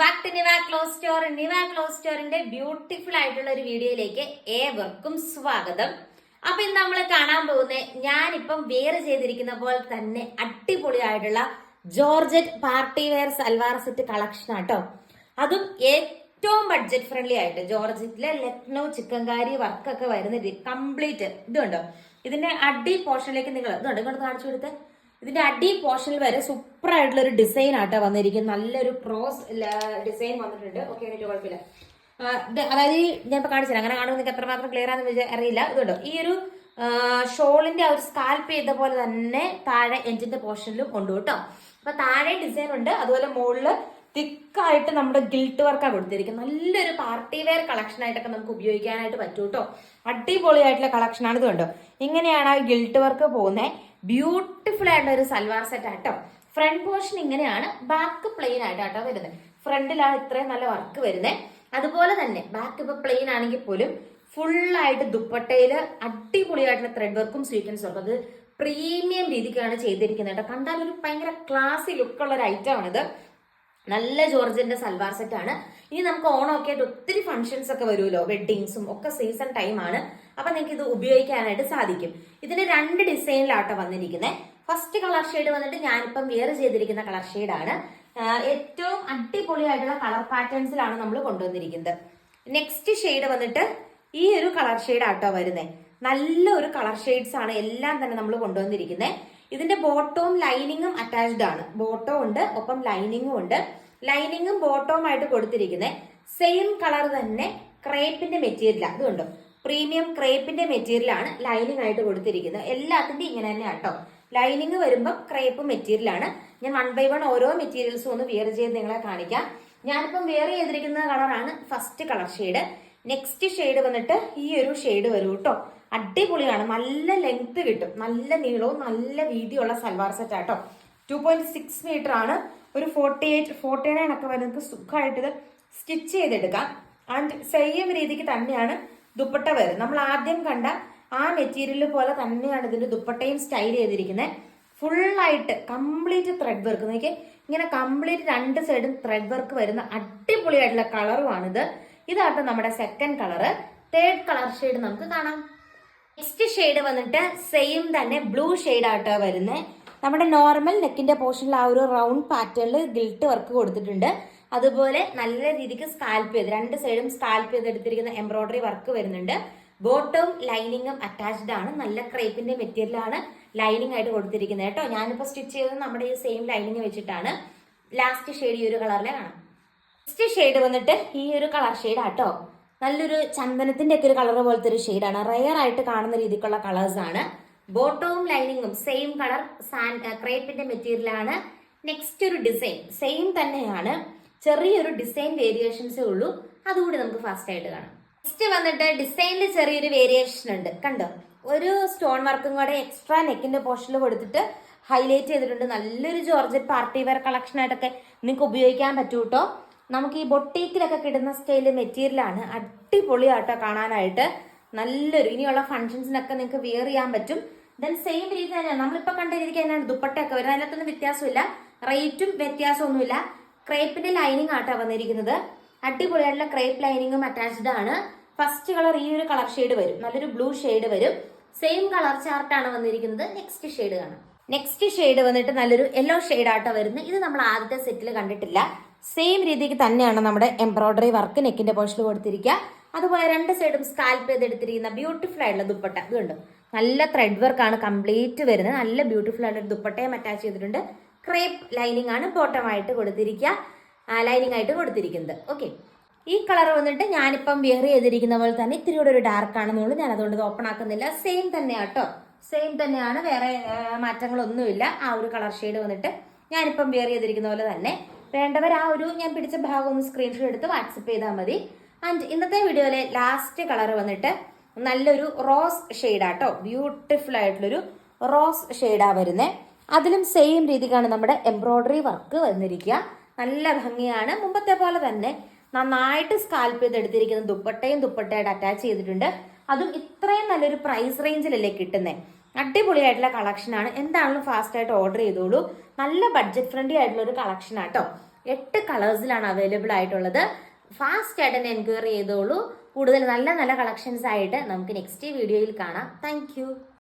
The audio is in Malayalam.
Back to Niva clothes store Niva clothes സ്റ്റോറിന്റെ beautiful ആയിട്ടുള്ള ഒരു വീഡിയോയിലേക്ക് ഏവർക്കും സ്വാഗതം. അപ്പൊ ഇന്ന് നമ്മൾ കാണാൻ പോകുന്നത് ഞാനിപ്പം വേറെ ചെയ്തിരിക്കുന്ന പോലെ തന്നെ അടിപൊളിയായിട്ടുള്ള georgette party wear salwar set collection ആട്ടോ. അതും ഏറ്റവും ബഡ്ജറ്റ് ഫ്രണ്ട്ലി ആയിട്ട് ജോർജറ്റിലെ ലക്നൗ ചിക്കൻകാരി വർക്കൊക്കെ വരുന്ന കംപ്ലീറ്റ് ഇതുണ്ടോ? ഇതിന്റെ അടി പോർഷനിലേക്ക് നിങ്ങൾ ഇതുണ്ട്? ഇങ്ങോട്ട് കാണിച്ചു കൊടുത്തേ. ഇതിന്റെ അടി പോർഷനിൽ വരെ സൂപ്പർ ആയിട്ടുള്ള ഒരു ഡിസൈൻ ആട്ടോ വന്നിരിക്കുന്നത്. നല്ലൊരു ക്രോസ് ഡിസൈൻ വന്നിട്ടുണ്ട്. ഓക്കെ എനിക്ക് കുഴപ്പമില്ല. അതായത് ഞാൻ ഇപ്പൊ കാണിച്ചില്ല അങ്ങനെ കാണുമ്പോൾ നിങ്ങൾക്ക് എത്രമാത്രം ക്ലിയർ ആണെന്ന് വിചാ- അറിയില്ല. ഇതുണ്ടോ? ഈ ഒരു ഷോളിന്റെ ആ ഒരു സ്കാൽപ്പ് ചെയ്ത പോലെ തന്നെ താഴെ എഞ്ചിന്റെ പോർഷനിലും ഉണ്ട് കേട്ടോ. അപ്പൊ താഴെ ഡിസൈൻ ഉണ്ട്. അതുപോലെ മുകളിൽ തിക്കായിട്ട് നമ്മുടെ ഗിൽട്ട് വർക്കാണ് കൊടുത്തിരിക്കുന്നത്. നല്ലൊരു പാർട്ടി വെയർ കളക്ഷൻ ആയിട്ടൊക്കെ നമുക്ക് ഉപയോഗിക്കാനായിട്ട് പറ്റൂ കേട്ടോ. അടിപൊളിയായിട്ടുള്ള കളക്ഷൻ ആണ് ഇത് കണ്ടോ ഇങ്ങനെയാണ് ആ ഗിൽട്ട് വർക്ക് പോകുന്നത് ബ്യൂട്ടിഫുൾ ആയിട്ടുള്ള ഒരു സൽവാർ സെറ്റ് ആട്ടോ ഫ്രണ്ട് പോർഷൻ ഇങ്ങനെയാണ്. ബാക്ക് പ്ലെയിൻ ആയിട്ടാട്ടോ വരുന്നത്. ഫ്രണ്ടിലാണ് ഇത്രയും നല്ല വർക്ക് വരുന്നത് അതുപോലെ തന്നെ ബാക്ക് ഇപ്പൊ പ്ലെയിൻ ആണെങ്കിൽ പോലും ഫുള്ളായിട്ട് ദുപ്പട്ടയിൽ അടിപൊളിയായിട്ടുള്ള ത്രെഡ് വർക്കും സ്വീക്കൻസും ഒക്കെ. അത് പ്രീമിയം രീതിക്കാണ് ചെയ്തിരിക്കുന്നത് കേട്ടോ കണ്ടാൽ ഒരു ഭയങ്കര ക്ലാസി ലുക്കുള്ള ഒരു ഐറ്റം ആണിത്. നല്ല ജോർജിന്റെ സൽവാർ സെറ്റ് ആണ്. ഇനി നമുക്ക് ഓണമൊക്കെ ആയിട്ട് ഒത്തിരി ഫംഗ്ഷൻസ് ഒക്കെ വരുമല്ലോ. വെഡിങ്സും ഒക്കെ സീസൺ ടൈം ആണ്. അപ്പൊ നിങ്ങൾക്ക് ഇത് ഉപയോഗിക്കാനായിട്ട് സാധിക്കും. ഇതിന് രണ്ട് ഡിസൈനിലാട്ടോ വന്നിരിക്കുന്നത് ഫസ്റ്റ് കളർ ഷെയ്ഡ് വന്നിട്ട് ഞാനിപ്പം വെയർ ചെയ്തിരിക്കുന്ന കളർ ഷെയ്ഡാണ് ഏറ്റവും അടിപൊളിയായിട്ടുള്ള കളർ പാറ്റേൺസിലാണ് നമ്മൾ കൊണ്ടുവന്നിരിക്കുന്നത്. നെക്സ്റ്റ് ഷെയ്ഡ് വന്നിട്ട് ഈ ഒരു കളർ ഷെയ്ഡ് ആട്ടോ വരുന്നത് നല്ല ഒരു കളർ ഷെയ്ഡ്സ് ആണ് എല്ലാം തന്നെ നമ്മൾ കൊണ്ടുവന്നിരിക്കുന്നത് ഇതിന്റെ ബോട്ടവും ലൈനിങ്ങും അറ്റാച്ച്ഡ് ആണ്. ബോട്ടോ ഉണ്ട് ഒപ്പം ലൈനിങ്ങും ഉണ്ട്. ലൈനിങ്ങും ബോട്ടവും ആയിട്ട് കൊടുത്തിരിക്കുന്നത് സെയിം കളർ തന്നെ ക്രേപ്പിന്റെ മെറ്റീരിയൽ അതുകൊണ്ട് പ്രീമിയം ക്രേപ്പിന്റെ മെറ്റീരിയലാണ് ലൈനിങ് ആയിട്ട് കൊടുത്തിരിക്കുന്നത് എല്ലാത്തിന്റെ ഇങ്ങനെ തന്നെ ആട്ടോ ലൈനിങ് വരുമ്പോൾ ക്രേപ്പ് മെറ്റീരിയലാണ് ഞാൻ വൺ ബൈ വൺ ഓരോ മെറ്റീരിയൽസും ഒന്ന് വിയർ ചെയ്ത് നിങ്ങളെ കാണിക്കാം. ഞാനിപ്പം വെയർ ചെയ്തിരിക്കുന്ന കളറാണ് first colour shade next shade വന്നിട്ട് ഈ ഒരു ഷെയ്ഡ് വരും കേട്ടോ അടിപൊളിയാണ്. നല്ല ലെങ്ത് കിട്ടും. നല്ല നീളവും നല്ല വീതിയുള്ള സൽവാർ സെറ്റ് ആട്ടോ. ടു പോയിന്റ് സിക്സ് മീറ്റർ ആണ്. ഒരു ഫോർട്ടി എയ്റ്റ് ഫോർട്ടി നയൻ ഒക്കെ വരുന്നത് സുഖമായിട്ട് ഇത് സ്റ്റിച്ച് ചെയ്തെടുക്കാം. ആൻഡ് സെയിം രീതിക്ക് തന്നെയാണ് ദുപ്പട്ട വരും. നമ്മൾ ആദ്യം കണ്ട ആ മെറ്റീരിയൽ പോലെ തന്നെയാണ് ഇതിന്റെ ദുപ്പട്ടയും സ്റ്റൈൽ ചെയ്തിരിക്കുന്നത് ഫുള്ളായിട്ട് കംപ്ലീറ്റ് ത്രെഡ് വർക്ക് നോക്കിയേ ഇങ്ങനെ കംപ്ലീറ്റ് രണ്ട് സൈഡും ത്രെഡ് വർക്ക് വരുന്ന അടിപൊളിയായിട്ടുള്ള കളറുമാണിത് ഇതാട്ടോ നമ്മുടെ second colour third colour shade നമുക്ക് കാണാം. നെക്സ്റ്റ് ഷെയ്ഡ് വന്നിട്ട് സെയിം തന്നെ ബ്ലൂ ഷെയ്ഡ് ആട്ടോ വരുന്നത് നമ്മുടെ നോർമൽ നെക്കിന്റെ പോർഷനിൽ ആ ഒരു റൗണ്ട് പാറ്റേണിൽ ഗിൽട്ട് വർക്ക് കൊടുത്തിട്ടുണ്ട്. അതുപോലെ നല്ല രീതിക്ക് സ്കാൽപ്പ് ചെയ്ത് രണ്ട് സൈഡും സ്കാൽപ്പ് ചെയ്തെടുത്തിരിക്കുന്ന എംബ്രോയിഡറി വർക്ക് വരുന്നുണ്ട്. ബോട്ടവും ലൈനിങ്ങും അറ്റാച്ച്ഡ് ആണ്. നല്ല ക്രേപ്പിന്റെ മെറ്റീരിയലാണ് ലൈനിങ് ആയിട്ട് കൊടുത്തിരിക്കുന്നത് കേട്ടോ. ഞാനിപ്പോൾ സ്റ്റിച്ച് ചെയ്തത് നമ്മുടെ ഈ സെയിം ലൈനിങ് വെച്ചിട്ടാണ്. ലാസ്റ്റ് ഷെയ്ഡ് ഈ ഒരു കളറിലെ കാണാം. നെക്സ്റ്റ് ഷെയ്ഡ് വന്നിട്ട് ഈ ഒരു കളർ ഷെയ്ഡ് കേട്ടോ നല്ലൊരു ചന്ദനത്തിന്റെ ഒക്കെ ഒരു കളർ പോലത്തെ ഒരു ഷെയ്ഡാണ് റയർ ആയിട്ട് കാണുന്ന രീതിക്കുള്ള കളേഴ്സ് ആണ്. ബോട്ടവും ലൈനിങ്ങും സെയിം കളർ സാൻഡ് ക്രേപ്പിന്റെ മെറ്റീരിയൽ ആണ്. നെക്സ്റ്റ് ഒരു ഡിസൈൻ സെയിം തന്നെയാണ്. ചെറിയൊരു ഡിസൈൻ വേരിയേഷൻസേ ഉള്ളൂ. അതുകൂടി നമുക്ക് ഫാസ്റ്റ് ആയിട്ട് കാണാം. നെക്സ്റ്റ് വന്നിട്ട് ഡിസൈനിൽ ചെറിയൊരു വേരിയേഷൻ ഉണ്ട്. കണ്ടോ? ഒരു സ്റ്റോൺ വർക്കും കൂടെ എക്സ്ട്രാ നെക്കിന്റെ പോർഷനിൽ കൊടുത്തിട്ട് ഹൈലൈറ്റ് ചെയ്തിട്ടുണ്ട്. നല്ലൊരു ജോർജറ്റ് പാർട്ടി വെയർ കളക്ഷൻ ആയിട്ടൊക്കെ നിങ്ങൾക്ക് ഉപയോഗിക്കാൻ പറ്റൂ കേട്ടോ നമുക്ക് ഈ ബൊട്ടീക്കിലൊക്കെ കിട്ടുന്ന സ്റ്റൈൽ മെറ്റീരിയലാണ് അടിപൊളിയാട്ടോ കാണാനായിട്ട്. നല്ലൊരു ഇനിയുള്ള ഫംഗ്ഷൻസിനൊക്കെ നിങ്ങൾക്ക് വിയർ ചെയ്യാൻ പറ്റും. ദെൻ സെയിം രീതി തന്നെയാണ്. നമ്മളിപ്പോൾ കണ്ട രീതിക്ക് തന്നെയാണ് ദുപ്പട്ടയൊക്കെ വരുന്നത്. അതിനകത്തൊന്നും വ്യത്യാസമില്ല. റേറ്റും വ്യത്യാസമൊന്നുമില്ല. ക്രേപ്പിന്റെ ലൈനിങ് ആട്ടോ വന്നിരിക്കുന്നത്. അടിപൊളിയായിട്ടുള്ള ക്രേപ്പ് ലൈനിങ്ങും അറ്റാച്ച്ഡ് ആണ്. ഫസ്റ്റ് കളർ ഈ ഒരു കളർ ഷെയ്ഡ് വരും. നല്ലൊരു ബ്ലൂ ഷെയ്ഡ് വരും. സെയിം കളർ ചാർട്ടാണ് വന്നിരിക്കുന്നത്. നെക്സ്റ്റ് ഷെയ്ഡ് കാണാം. നെക്സ്റ്റ് ഷെയ്ഡ് വന്നിട്ട് നല്ലൊരു യെല്ലോ ഷെയ്ഡ് ആട്ടോ വരുന്നത്. ഇത് നമ്മൾ ആദ്യത്തെ സെറ്റിൽ കണ്ടിട്ടില്ല. സെയിം രീതിക്ക് തന്നെയാണ് നമ്മുടെ എംബ്രോയിഡറി വർക്ക് നെക്കിന്റെ പോർഷനിൽ കൊടുത്തിരിക്കുക. അതുപോലെ രണ്ട് സൈഡും സ്കാൽപ്പ് ചെയ്തെടുത്തിരിക്കുന്ന ബ്യൂട്ടിഫുൾ ആയിട്ടുള്ള ദുപ്പട്ട. ഇതുണ്ട് നല്ല ത്രെഡ് വർക്കാണ് കംപ്ലീറ്റ് വരുന്നത്. നല്ല ബ്യൂട്ടിഫുൾ ആയിട്ടുള്ള ദുപ്പട്ടയും അറ്റാച്ച് ചെയ്തിട്ടുണ്ട്. ക്രേപ്പ് ലൈനിങ് ആണ് ബോട്ടം ആയിട്ട് കൊടുത്തിരിക്കുക. ലൈനിങ് ആയിട്ട് കൊടുത്തിരിക്കുന്നത്. ഓക്കെ ഈ കളർ വന്നിട്ട് ഞാനിപ്പം വെയർ ചെയ്തിരിക്കുന്ന പോലെ തന്നെ ഇത്തിരി കൂടെ ഒരു ഡാർക്ക് ആണെന്നുള്ളൂ ഞാൻ അതുകൊണ്ട് ഇത് ഓപ്പൺ ആക്കുന്നില്ല. സെയിം തന്നെയാണ് കേട്ടോ സെയിം തന്നെയാണ്. വേറെ മാറ്റങ്ങളൊന്നുമില്ല. ആ ഒരു കളർ ഷെയ്ഡ് വന്നിട്ട് ഞാനിപ്പം വെയർ ചെയ്തിരിക്കുന്ന പോലെ തന്നെ വേണ്ടവർ ആ ഒരു ഞാൻ പിടിച്ച ഭാഗം ഒന്ന് സ്ക്രീൻഷോട്ട് എടുത്ത് വാട്സപ്പ് ചെയ്താൽ മതി. ആൻഡ് ഇന്നത്തെ വീഡിയോയിലെ ലാസ്റ്റ് കളർ വന്നിട്ട് നല്ലൊരു റോസ് ഷെയ്ഡാട്ടോ ബ്യൂട്ടിഫുൾ ആയിട്ടുള്ളൊരു റോസ് ഷെയ്ഡാണ് വരുന്നത് അതിലും സെയിം രീതിക്കാണ് നമ്മുടെ എംബ്രോയ്ഡറി വർക്ക് വന്നിരിക്കുക. നല്ല ഭംഗിയാണ്. മുമ്പത്തെ പോലെ തന്നെ നന്നായിട്ട് സ്കാൽപ്പ് ചെയ്തെടുത്തിരിക്കുന്ന ദുപ്പട്ടയും ദുപ്പട്ടയായിട്ട് അറ്റാച്ച് ചെയ്തിട്ടുണ്ട്. അതും ഇത്രയും നല്ലൊരു പ്രൈസ് റേഞ്ചിലല്ലേ കിട്ടുന്നത് അടിപൊളിയായിട്ടുള്ള കളക്ഷനാണ് എന്താണെങ്കിലും ഫാസ്റ്റ് ആയിട്ട് ഓർഡർ ചെയ്തോളൂ. നല്ല ബഡ്ജറ്റ് ഫ്രണ്ട്ലി ആയിട്ടുള്ള ഒരു കളക്ഷൻ ആട്ടോ എട്ട് കളേഴ്സിലാണ് അവൈലബിൾ ആയിട്ടുള്ളത്. ഫാസ്റ്റ് ആയിട്ട് തന്നെ എൻക്വയറി ചെയ്തോളൂ. കൂടുതൽ നല്ല നല്ല കളക്ഷൻസ് ആയിട്ട് നമുക്ക് നെക്സ്റ്റ് വീഡിയോയിൽ കാണാം. താങ്ക്